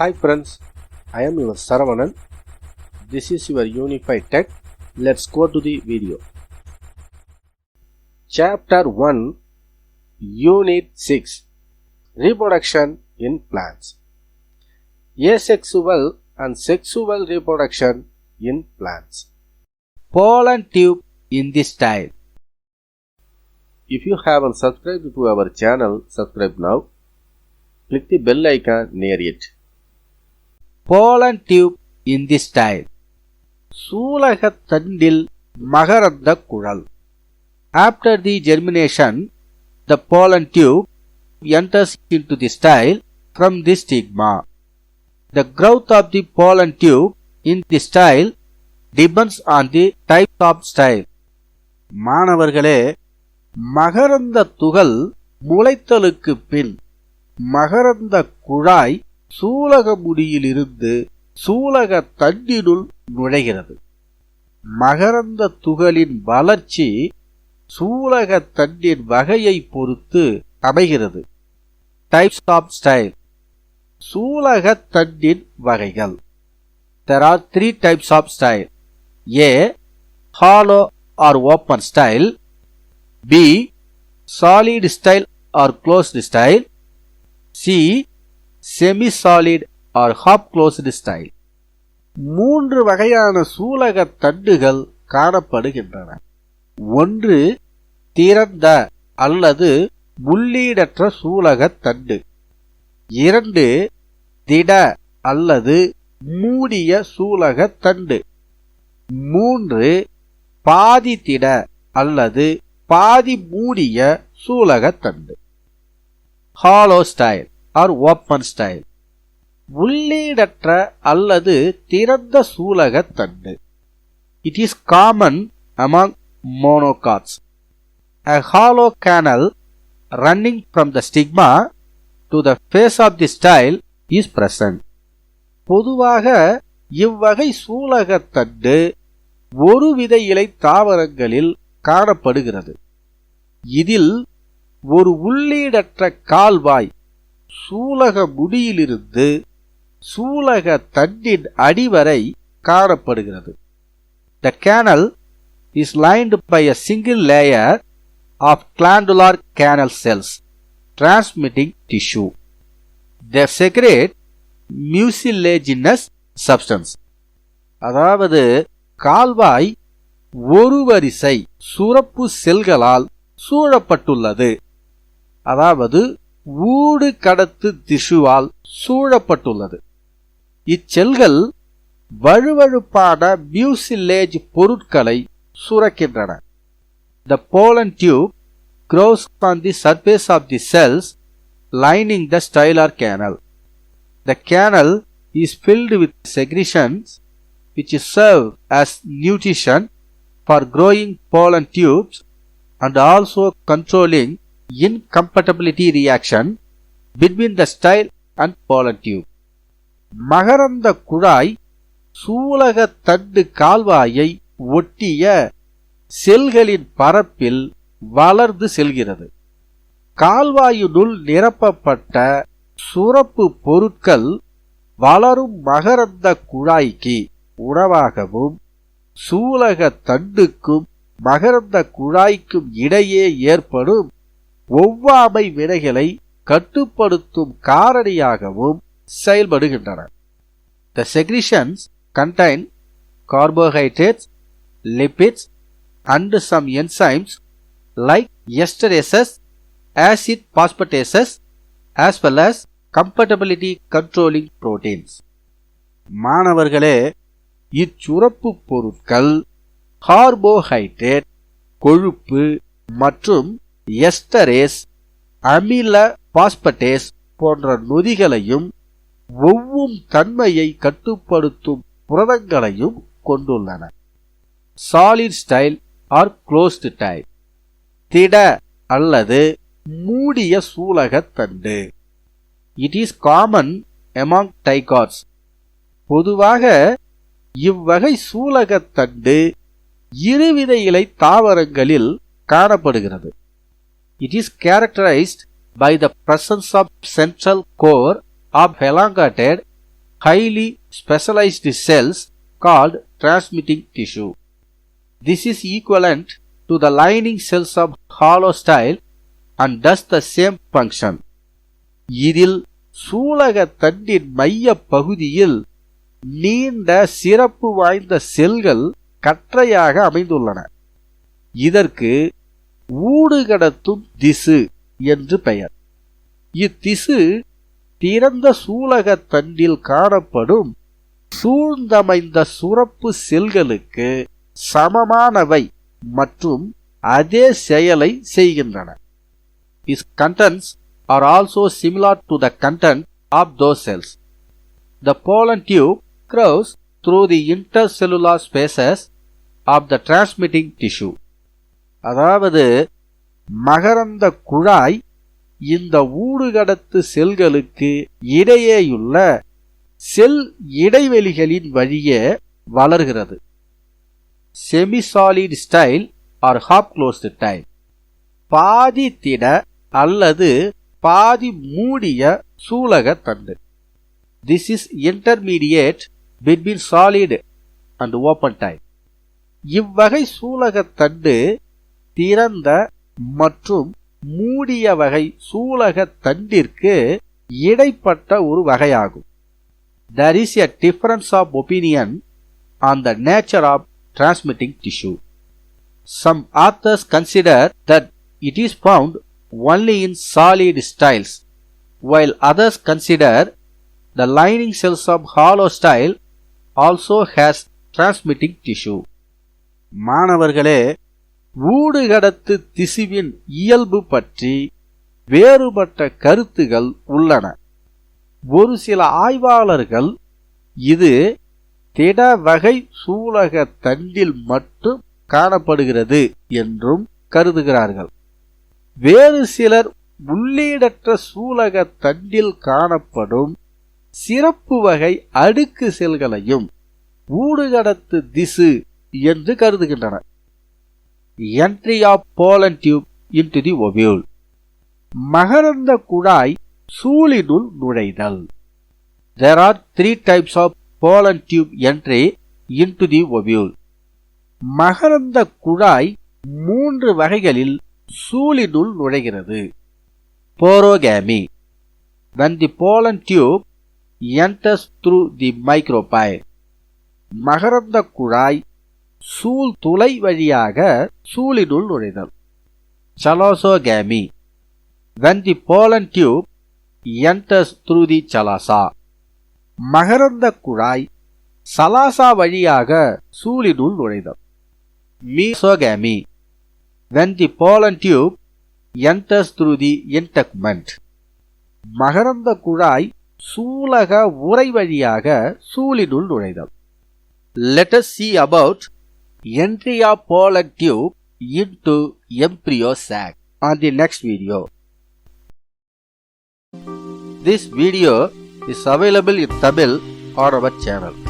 Hi friends, I am your Saravanan. This is your Unified Tech. Let's go to the video. Chapter 1 Unit 6 Reproduction in Plants Asexual and Sexual Reproduction in Plants pollen tube in the style. If you haven't subscribed to our channel, subscribe now. Click the bell icon near it. Pollen tube in the style. சூலகத் தண்டில் மகரந்த குழல் After the germination, the pollen tube enters into the style from the stigma. The growth of the pollen tube in the style depends on the type of style. மாணவர்களே மகரந்த துகள் முளைத்தலுக்கு பின் மகரந்த குழாய் சூலக முடியிலிருந்து சூலக தண்டினுள் நுழைகிறது. மகரந்த துகளின் வளர்ச்சி சூலக தண்டின் வகையை பொறுத்து அமைகிறது. டைப்ஸ் ஆஃப் ஸ்டைல் சூலக தண்டின் வகைகள். There are three types of style A hollow or open style B solid style or closed style C semi solid or half closed style மூன்று வகையான சூலக தண்டுகள் காணப்படுகின்றன. ஒன்று திறந்த அல்லது முள்ளீடற்ற சூலக தண்டு. இரண்டு திட அல்லது மூடிய சூலக தண்டு. மூன்று பாதி திட அல்லது பாதி மூடிய சூலக தண்டு. Hollow style or open style உள்ளீடற்ற அல்லது திறந்த சூலக தண்டு it is common among monocots a hollow canal running from the stigma to the base of the style is present பொதுவாக இவ்வகை சூலகத்தண்டு ஒரு வித இலை தாவரங்களில் காணப்படுகிறது. இதில் ஒரு உள்ளீடற்ற கால்வாய் சூலக முடியிலிருந்து சூலக தண்டின் அடிவரை காணப்படுகிறது. The canal is lined by a single layer of glandular canal cells transmitting tissue the secrete mucilaginous substance அதாவது கால்வாய் ஒரு வரிசை சுரப்பு செல்களால் சூழப்பட்டுள்ளது. அதாவது ஊடு கடத்து திசுவால் சூழப்பட்டுள்ளது இச்செல்கள் வழுவழுப்பான மியூசிலேஜ் பொருட்களை சுரக்கின்றன the pollen tube grows on the surface of the cells lining the stylar canal. The canal is filled with secretions which serve as nutrition for growing pollen tubes and also controlling incompatibility reaction between the style and pollen tube. மகரந்த குழாய் சூலக தண்டு கால்வாயை ஒட்டிய செல்களின் பரப்பில் வளர்ந்து செல்கிறது கால்வாயினுள் நிரப்பப்பட்ட சுரப்பு பொருட்கள் வளரும் மகரந்த குழாய்க்கு உணவாகவும் சூலக தண்டுக்கும் மகரந்த குழாய்க்கும் இடையே ஏற்படும் ஒவ்வாமை வினைகளை கட்டுப்படுத்தும் காரணியாகவும் செயல்படுகின்றன. The secretions contain carbohydrates lipids and some enzymes like esterases acid phosphatases as well as compatibility controlling proteins மாணவர்களே இச்சுரப்பு பொருட்கள் கார்போஹைட்ரேட் கொழுப்பு மற்றும் எஸ்டரேஸ் அமில பாஸ்பட்டேஸ் போன்ற நொதிகளையும் ஒவ்வும் தன்மையை கட்டுப்படுத்தும் புரதங்களையும் கொண்டுள்ளன. Solid style or closed type திட அல்லது மூடிய சூலகத்தண்டு it is common among dicots பொதுவாக இவ்வகை சூலகத்தண்டு இருவித இலை தாவரங்களில் காணப்படுகிறது. It is characterised by the presence of central core of elongated highly specialized cells called transmitting tissue. This is equivalent to the lining cells of hollow style and does the same function. இதில் சூலக தண்டின் மைய பகுதியில் நீண்ட சிறப்பு வாய்ந்த செல்கள் கற்றையாக அமைந்துள்ளன இதற்கு ஊடுகடத்தும் திசு என்று பெயர் இத்திசு திறந்த சூலகத் தண்டில் காணப்படும் சூழ்ந்தமைந்த சுரப்பு செல்களுக்கு சமமானவை மற்றும் அதே செயலை செய்கின்றன its contents are also similar to the content of those cells the pollen tube grows through the intercellular spaces of the transmitting tissue அதாவது மகரந்த குழாய் இந்த ஊடுகடத்து செல்களுக்கு இடையேயுள்ள செல் இடைவெளிகளின் வழியே வளர்கிறது. Semisolid style or half closed style பாதி திட அல்லது பாதி மூடிய சூலக தண்டு. This is intermediate between solid and open type இவ்வகை சூலகத்தண்டு திறந்த மற்றும் மூடிய வகை சூலக தண்டிற்கு இடைப்பட்ட ஒரு வகையாகும் there is a difference of opinion on the nature of transmitting tissue. Some authors consider that it is found only in solid styles, while others consider the lining cells of hollow style also has transmitting tissue. மாணவர்களே ஊடுகடத்து திசுவின் இயல்பு பற்றி வேறுபட்ட கருத்துகள் உள்ளன. ஒரு சில ஆய்வாளர்கள் இது திட வகை சூலக தண்டில் மட்டும் காணப்படுகிறது என்றும் கருதுகிறார்கள். வேறு சிலர் உள்ளீடற்ற சூலக தண்டில் காணப்படும் சிறப்பு வகை அடுக்கு செல்களையும் ஊடுகடத்து திசு என்று கருதுகின்றனர். Entry of pollen tube into the ovule மகரந்த குழாய் சூழினுள் நுழைதல். There are three types of pollen tube entry into the ovule மகரந்த குழாய் மூன்று வகைகளில் சூழினுள் நுழைகிறது. Porogamy when the pollen tube enters through the micropyle மகரந்த குழாய் சூழ் துளை வழியாக சூழினுள் நுழைதல் chalazogamy when the pollen tube enters through the chalaza மகரந்த குழாய் சலாசா வழியாக சூழினுள் நுழைதல் mesogamy when the pollen tube enters through the integument மகரந்த குழாய் சூலக உரை வழியாக சூழினுள் நுழைதல் let's see about entry of pollen tube into embryo sac. On the next video. This video is available in Tamil on our channel